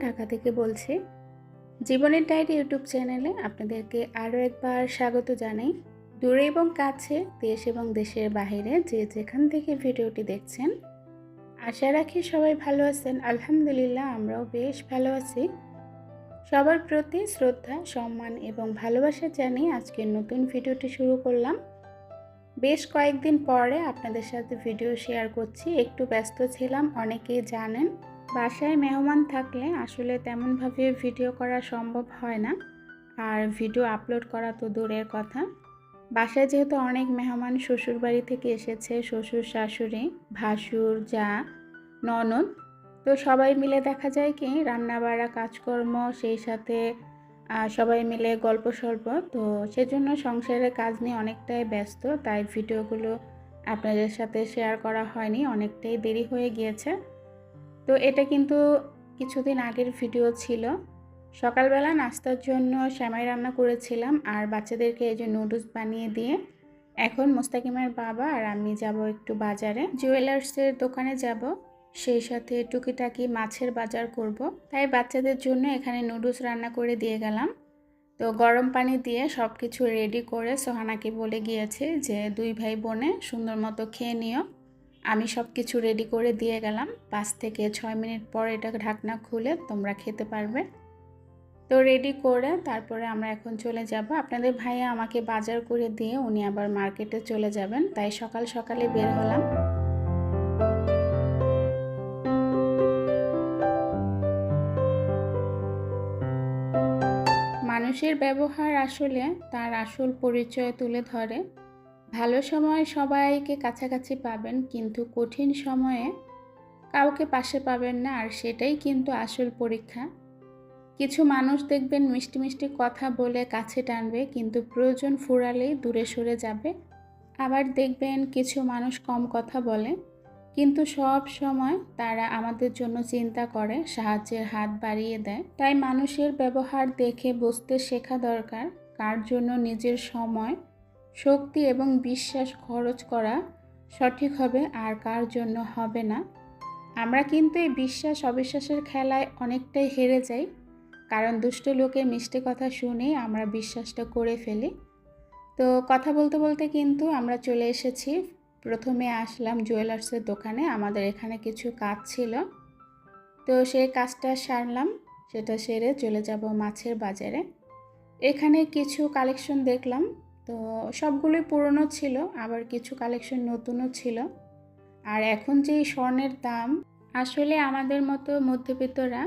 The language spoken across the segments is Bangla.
ঢাকা থেকে বলছি। জীবনের ডায়েরি ইউটিউব চ্যানেলে আপনাদেরকে আরও একবার স্বাগত জানাই। দূরে এবং কাছে দেশ এবং দেশের বাইরে যে যেখান থেকে ভিডিওটি দেখছেন, আশা রাখি সবাই ভালো আছেন। আলহামদুলিল্লাহ, আমরাও বেশ ভালো আছি। সবার প্রতি শ্রদ্ধা, সম্মান এবং ভালোবাসা জানিয়ে আজকের নতুন ভিডিওটি শুরু করলাম। বেশ কয়েকদিন পরে আপনাদের সাথে ভিডিও শেয়ার করছি। একটু ব্যস্ত ছিলাম, অনেকেই জানেন। বাসায় মেহমান থাকলে আসলে তেমনভাবে ভিডিও করা সম্ভব হয় না। আর ভিডিও আপলোড করা তো দূরের কথা। বাসায় যেহেতু অনেক মেহমান শ্বশুর বাড়ি থেকে এসেছে, শ্বশুর, শাশুড়ি, ভাসুর, যা, ননদ, তো সবাই মিলে দেখা যায় কি রান্না বাড়া কাজকর্ম, সেই সাথে সবাই মিলে গল্প সল্প তো সেজন্য সংসারের কাজ নিয়ে অনেকটাই ব্যস্ত, তাই ভিডিওগুলো আপনাদের সাথে শেয়ার করা হয়নি, অনেকটাই দেরি হয়ে গিয়েছে। তো এটা কিন্তু কিছুদিন আগের ভিডিও ছিল। সকালবেলা নাস্তার জন্য শ্যামাই রান্না করেছিলাম আর বাচ্চাদেরকে এই যে নুডলস বানিয়ে দিয়ে এখন মোস্তাকিমের বাবা আর আমি যাব একটু বাজারে। জুয়েলার্সের দোকানে যাব, সেই সাথে টুকিটাকি মাছের বাজার করব। তাই বাচ্চাদের জন্য এখানে নুডলস রান্না করে দিয়ে গেলাম। তো গরম পানি দিয়ে সব কিছু রেডি করে সোহানাকে বলে গিয়েছে যে, দুই ভাই বোনে সুন্দর মতো খেয়ে নিও। আমি সব কিছু রেডি করে দিয়ে গেলাম। পাঁচ থেকে ছয় মিনিট পর এটা ঢাকনা খুলে তোমরা খেতে পারবে। তো রেডি করে তারপরে আমরা এখন চলে যাব। আপনাদের ভাইয়া আমাকে বাজার করে দিয়ে উনি আবার মার্কেটে চলে যাবেন। তাই সকাল সকালে বের হলাম। মানুষের ব্যবহার আসলে তার আসল পরিচয় তুলে ধরে। ভালো সময় সবাইকে কাছাকাছি পাবেন, কিন্তু কঠিন সময়ে কাউকে পাশে পাবেন না, আর সেটাই কিন্তু আসল পরীক্ষা। কিছু মানুষ দেখবেন মিষ্টি মিষ্টি কথা বলে কাছে টানবে, কিন্তু প্রয়োজন ফুরালেই দূরে সরে যাবে। আবার দেখবেন কিছু মানুষ কম কথা বলে, কিন্তু সব সময় তারা আমাদের জন্য চিন্তা করে, সাহায্যের হাত বাড়িয়ে দেয়। তাই মানুষের ব্যবহার দেখে বুঝতে শেখা দরকার, কার জন্য নিজের সময় শক্তি এবং বিশ্বাস খরচ করা সঠিক হবে আর কার জন্য হবে না। আমরা কিন্তু এই বিশ্বাস অবিশ্বাসের খেলায় অনেকটাই হেরে যাই, কারণ দুষ্ট লোকের মিষ্টি কথা শুনে আমরা বিশ্বাসটা করে ফেলি। তো কথা বলতে বলতে কিন্তু আমরা চলে এসেছি। প্রথমে আসলাম জুয়েলার্সের দোকানে, আমাদের এখানে কিছু কাজ ছিল। তো সেই কাজটা সারলাম, সেটা সেরে চলে যাব মাছের বাজারে। এখানে কিছু কালেকশন দেখলাম। তো সবগুলোই পুরনো ছিল, আবার কিছু কালেকশন নতুনও ছিল। আর এখন যে স্বর্ণের দাম, আসলে আমাদের মতো মধ্যবিত্তরা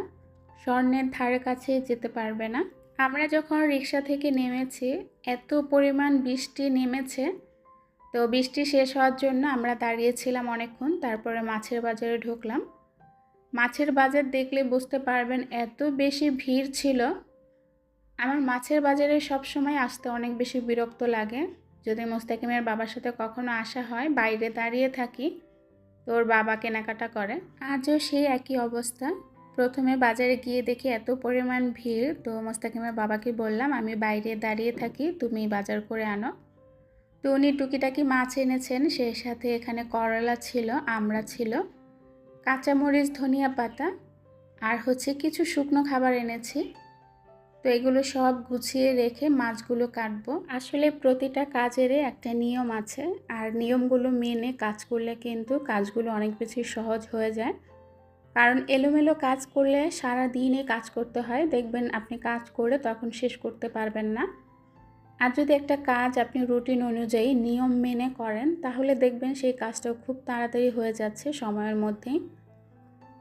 স্বর্ণের ধারে কাছে যেতে পারবে না। আমরা যখন রিক্সা থেকে নেমেছি, এত পরিমাণ বৃষ্টি নেমেছে, তো বৃষ্টি শেষ হওয়ার জন্য আমরা দাঁড়িয়েছিলাম অনেকক্ষণ, তারপরে মাছের বাজারে ঢুকলাম। মাছের বাজার দেখলে বুঝতে পারবেন এত বেশি ভিড় ছিল আমার মাছের বাজারে সব সময় আসতে অনেক বেশি বিরক্ত লাগে। যদি মোস্তাকিমের বাবার সাথে কখনো আসা হয়, বাইরে দাঁড়িয়ে থাকি, তোর বাবা কেনাকাটা করে। আজও সেই একই অবস্থা। প্রথমে বাজারে গিয়ে দেখি এত পরিমাণ ভিড়, তো মোস্তাকিমের বাবাকে বললাম, আমি বাইরে দাঁড়িয়ে থাকি, তুমি বাজার করে আনো। তো উনি টুকিটাকি মাছ এনেছেন সেই সাথে এখানে করলা ছিল আমড়া ছিল, কাঁচামরিচ, ধনিয়া পাতা, আর হচ্ছে কিছু শুকনো খাবার এনেছি। তো এগুলো সব গুছিয়ে রেখে মাছগুলো কাটবো। আসলে প্রতিটা কাজেরই একটা নিয়ম আছে আর নিয়মগুলো মেনে কাজ করলে কিন্তু কাজগুলো অনেক বেশি সহজ হয়ে যায়। কারণ এলোমেলো কাজ করলে সারা দিনে কাজ করতে হয়, দেখবেন আপনি কাজ করে তখন শেষ করতে পারবেন না। আর যদি একটা কাজ আপনি রুটিন অনুযায়ী নিয়ম মেনে করেন, তাহলে দেখবেন সেই কাজটাও খুব তাড়াতাড়ি হয়ে যাচ্ছে সময়ের মধ্যেই।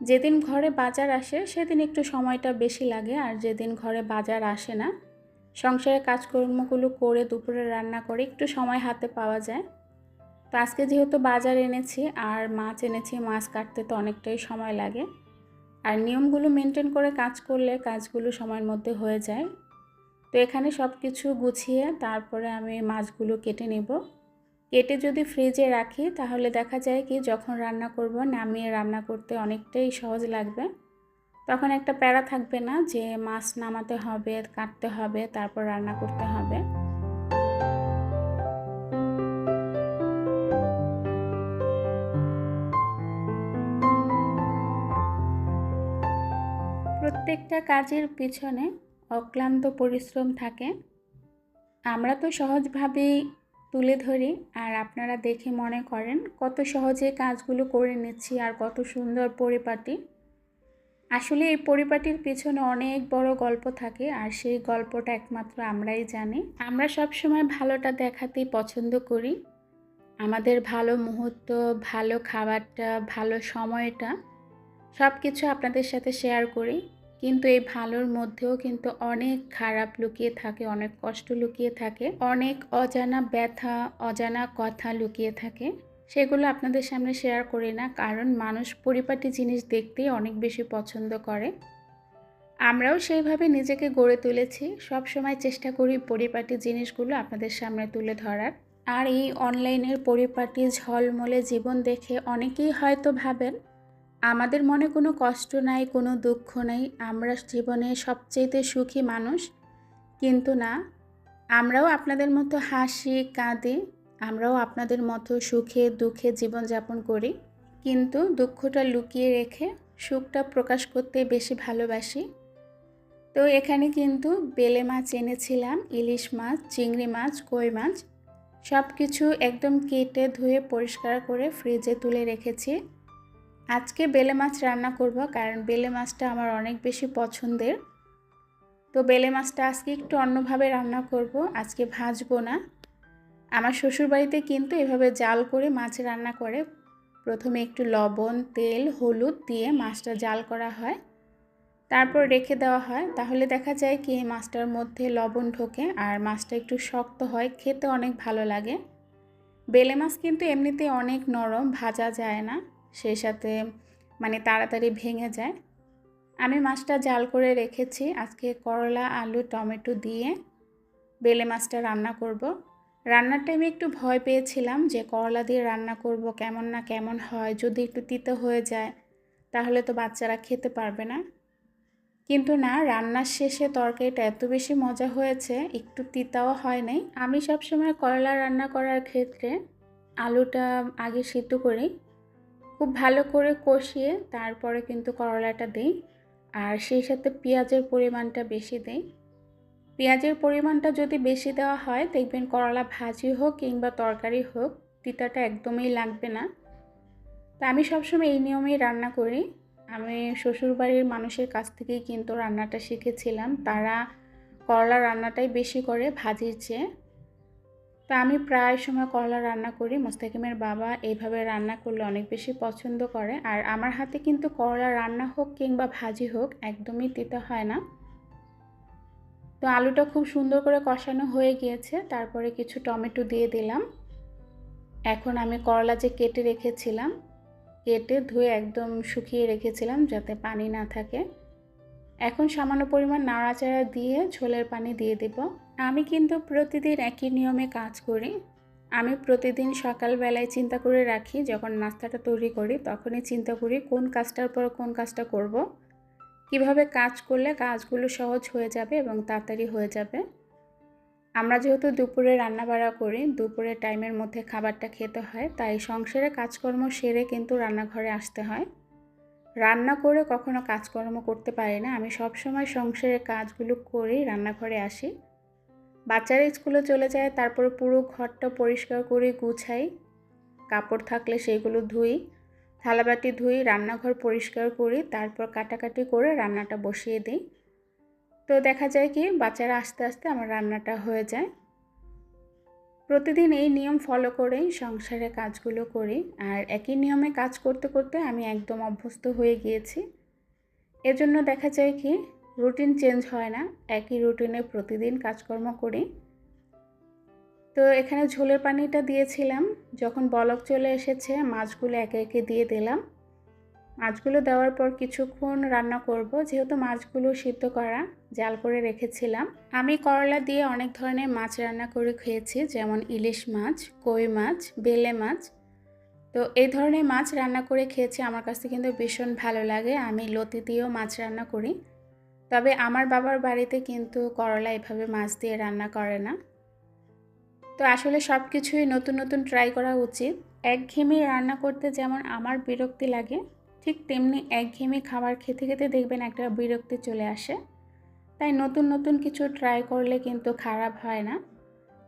যেদিন ঘরে বাজার আসে, সেদিন একটু সময়টা বেশি লাগে। আর যেদিন ঘরে বাজার আসে না সংসারের কাজকর্মগুলো করে দুপুরে রান্না করে একটু সময় হাতে পাওয়া যায়। তো আজকে যেহেতু বাজার এনেছি, আর মাছ এনেছি, মাছ কাটতে তো অনেকটাই সময় লাগে। আর নিয়মগুলো মেনটেন করে কাজ করলে কাজগুলো সময়ের মধ্যে হয়ে যায়। তো এখানে সব কিছু গুছিয়ে তারপরে আমি মাছগুলো কেটে নেব। কেটে যদি ফ্রিজে রাখি, তাহলে দেখা যায় কি যখন রান্না করব, নামিয়ে রান্না করতে অনেকটাই সহজ লাগবে। তখন একটা প্যারা থাকবে না যে মাছ নামাতে হবে, কাটতে হবে, তারপর রান্না করতে হবে। প্রত্যেকটা কাজের পিছনে অক্লান্ত পরিশ্রম থাকে। আমরা তো সহজভাবেই তুলে ধরি আর আপনারা দেখে মনে করেন কত সহজে কাজগুলো করে নিচ্ছি আর কত সুন্দর পরিপাটি। আসলে এই পরিপাটির পিছনে অনেক বড় গল্প থাকে আর সেই গল্পটা একমাত্র আমরাই জানি। আমরা সব সময় ভালোটা দেখাতেই পছন্দ করি। আমাদের ভালো মুহূর্ত, ভালো খাবারটা, ভালো সময়টা সব কিছু আপনাদের সাথে শেয়ার করি। কিন্তু এই ভালোর মধ্যেও কিন্তু অনেক খারাপ লুকিয়ে থাকে, অনেক কষ্ট লুকিয়ে থাকে, অনেক অজানা ব্যথা, অজানা কথা লুকিয়ে থাকে। সেগুলো আপনাদের সামনে শেয়ার করি না, কারণ মানুষ পরিপাটি জিনিস দেখতেই অনেক বেশি পছন্দ করে। আমরাও সেইভাবে নিজেকে গড়ে তুলেছি, সব সময় চেষ্টা করি পরিপাটি জিনিসগুলো আপনাদের সামনে তুলে ধরার। আর এই অনলাইনের পরিপাটি ঝলমলে জীবন দেখে অনেকেই হয়তো ভাবেন আমাদের মনে কোনো কষ্ট নাই, কোনো দুঃখ নাই, আমরা জীবনে সবচেয়েতে সুখী মানুষ। কিন্তু না, আমরাও আপনাদের মতো হাসি, কাঁদি, আমরাও আপনাদের মতো সুখে, দুঃখে জীবনযাপন করি। কিন্তু দুঃখটা লুকিয়ে রেখে সুখটা প্রকাশ করতে বেশি ভালোবাসি। তো এখানে কিন্তু বেলে মাছ এনেছিলাম, ইলিশ মাছ, চিংড়ি মাছ, কই মাছ সব কিছু একদম কেটে ধুয়ে পরিষ্কার করে ফ্রিজে তুলে রেখেছি। আজকে বেলে মাছ রান্না করব কারণ বেলে মাছটা আমার অনেক বেশি পছন্দের। তো বেলে মাছটা আজকে একটু অন্যভাবে রান্না করব, আজকে ভাজবো না। আমার শ্বশুরবাড়িতে কিন্তু এভাবে জাল করে মাছ রান্না করে। প্রথমে একটু লবণ, তেল, হলুদ দিয়ে মাছটা জাল করা হয়। তারপর রেখে দেওয়া হয়। তাহলে দেখা যায় কি, মাছটার মধ্যে লবণ ঢোকে আর মাছটা একটু শক্ত হয়। খেতে অনেক ভালো লাগে। বেলে মাছ কিন্তু এমনিতে অনেক নরম, ভাজা যায় না। সেই সাথে মানে তাড়াতাড়ি ভেঙে যায়। আমি মাছটা জাল করে রেখেছি। আজকে করলা, আলু, টমেটো দিয়ে বেলে মাছটা রান্না করব। রান্নার টাইমে একটু ভয় পেয়েছিলাম যে করলা দিয়ে রান্না করব কেমন না কেমন হয়, যদি একটু তিতো হয়ে যায় তাহলে তো বাচ্চারা খেতে পারবে না। কিন্তু না, রান্নার শেষে তরকারিটা এত বেশি মজা হয়েছে, একটু তিতাও হয় নাই। আমি সবসময় করলা রান্না করার ক্ষেত্রে আলুটা আগে সিদ্ধ করি খুব ভালো করে কষিয়ে তারপরে কিন্তু করলাটা দিই। আর সেই সাথে পেঁয়াজের পরিমাণটা বেশি দিই। পেঁয়াজের পরিমাণটা যদি বেশি দেওয়া হয়, দেখবেন করলা ভাজি হোক কিংবা তরকারি হোক, তিতাটা একদমই লাগবে না। তা আমি সবসময় এই নিয়মেই রান্না করি। আমি শ্বশুরবাড়ির মানুষের কাছ থেকেই কিন্তু রান্নাটা শিখেছিলাম। তারা করলা রান্নাটাই বেশি করে ভাজির চেয়ে। তো আমি প্রায় সময় করলা রান্না করি। মোস্তাকিমের বাবা এইভাবে রান্না করলে অনেক বেশি পছন্দ করে। আর আমার হাতে কিন্তু করলা রান্না হোক কিংবা ভাজি হোক, একদমই তিতা হয় না। তো আলুটা খুব সুন্দর করে কষানো হয়ে গিয়েছে। তারপরে কিছু টমেটো দিয়ে দিলাম। এখন আমি করলা যে কেটে রেখেছিলাম, কেটে ধুয়ে একদম শুকিয়ে রেখেছিলাম যাতে পানি না থাকে। এখন সামান্য পরিমাণ নাড়াচাড়া দিয়ে ঝোলের পানি দিয়ে দেব। আমি কিন্তু প্রতিদিন একই নিয়মে কাজ করি। আমি প্রতিদিন সকালবেলায় চিন্তা করে রাখি যখন নাস্তাটা তৈরি করি, তখনই চিন্তা করি কোন কাজটার পর কোন কাজটা করব। কীভাবে কাজ করলে কাজগুলো সহজ হয়ে যাবে এবং তাড়াতাড়ি হয়ে যাবে? আমরা যেহেতু দুপুরে রান্না বাড়া করি, দুপুরে টাইমের মধ্যে খাবারটা খেতে হয়, তাই সংসারে কাজকর্ম সেরে কিন্তু রান্নাঘরে আসতে হয়। রান্না করে কখনো কাজকর্ম করতে পারি না। আমি সব সময় সংসারের কাজগুলো করেই রান্নাঘরে আসি। বাচ্চারা স্কুলে চলে যায়, তারপরে পুরো ঘরটা পরিষ্কার করে গুছাই। কাপড় থাকলে সেগুলো ধুই থালাবাটি ধুই, রান্নাঘর পরিষ্কার করি, তারপর কাটাকাটি করে রান্নাটা বসিয়ে দিই। তো দেখা যায় কি, বাচ্চারা আস্তে আস্তে আমার রান্নাটা হয়ে যায়। প্রতিদিন এই নিয়ম ফলো করেই সংসারে কাজগুলো করি আর একই নিয়মে কাজ করতে করতে আমি একদম অভ্যস্ত হয়ে গিয়েছি। এজন্য দেখা যায় কি রুটিন চেঞ্জ হয় না। একই রুটিনে প্রতিদিন কাজকর্ম করি। তো এখানে ঝোলের পানিটা দিয়েছিলাম। যখন বলক চলে এসেছে, মাছগুলো একে একে দিয়ে দিলাম। মাছগুলো দেওয়ার পর কিছুক্ষণ রান্না করব। যেহেতু মাছগুলো সিদ্ধ করা, জাল করে রেখেছিলাম। আমি করলা দিয়ে অনেক ধরনের মাছ রান্না করে খেয়েছি, যেমন ইলিশ মাছ, কই মাছ, বেলে মাছ। তো এই ধরনের মাছ রান্না করে খেয়েছি। আমার কাছে কিন্তু ভীষণ ভালো লাগে। আমি লতি দিয়েও মাছ রান্না করি। তবে আমার বাবার বাড়িতে কিন্তু করলা এভাবে মাছ দিয়ে রান্না করে না। তো আসলে সব কিছুই নতুন নতুন ট্রাই করা উচিত। একঘেয়েমি রান্না করতে যেমন আমার বিরক্তি লাগে, ঠিক তেমনি একঘেয়েমি খাবার খেতে খেতে দেখবেন একটা বিরক্তি চলে আসে। তাই নতুন নতুন কিছু ট্রাই করলে কিন্তু খারাপ হয় না।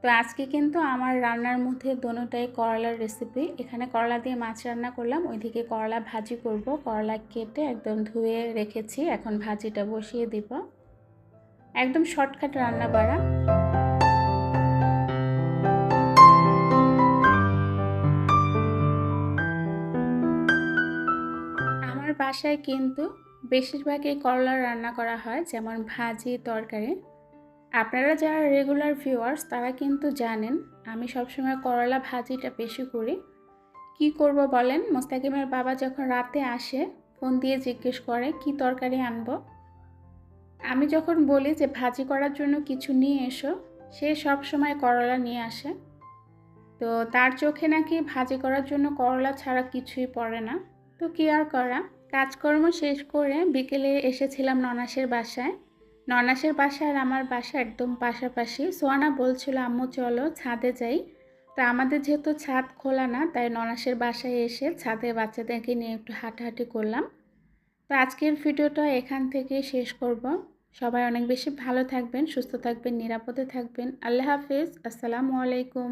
তো আজকে কিন্তু আমার রান্নার মধ্যে দোনোটাই করলার রেসিপি এখানে করলা দিয়ে মাছ রান্না করলাম, ওইদিকে করলা ভাজি করব। করলা কেটে একদম ধুয়ে রেখেছি, এখন ভাজিটা বসিয়ে দিব। একদম শর্টকাট রান্না বাড়া। আমার বাসায় কিন্তু বেশিরভাগই করলা রান্না করা হয়, যেমন ভাজি, তরকারি। আপনারা যারা রেগুলার ভিউয়ার্স তারা কিন্তু জানেন, আমি সবসময় করলা ভাজিটা বেশি করি। কি করব বলেন? মোস্তাকিমের বাবা যখন রাতে আসে, ফোন দিয়ে জিজ্ঞেস করে, কি তরকারি আনব? আমি যখন বলি যে, ভাজি করার জন্য কিছু নিয়ে এসো, সে সব সময় করলা নিয়ে আসে। তো তার চোখে নাকি ভাজি করার জন্য করলা ছাড়া কিছুই পড়ে না। তো কি আর করা? কাজকর্ম শেষ করে বিকেলে এসেছিলাম ননাসের বাসায়। ননাসের বাসা আর আমার বাসা একদম পাশাপাশি। সোয়ানা বলছিল, আম্মু, চলো ছাদে যাই। তা আমাদের যেহেতু ছাদ খোলা না, তাই ননাসের বাসায় এসে ছাদে বাচ্চাদেরকে নিয়ে একটু হাঁটাহাঁটি করলাম। তো আজকের ভিডিওটা এখান থেকে শেষ করব। সবাই অনেক বেশি ভালো থাকবেন, সুস্থ থাকবেন, নিরাপদে থাকবেন। আল্লাহ হাফিজ, আসসালামু আলাইকুম।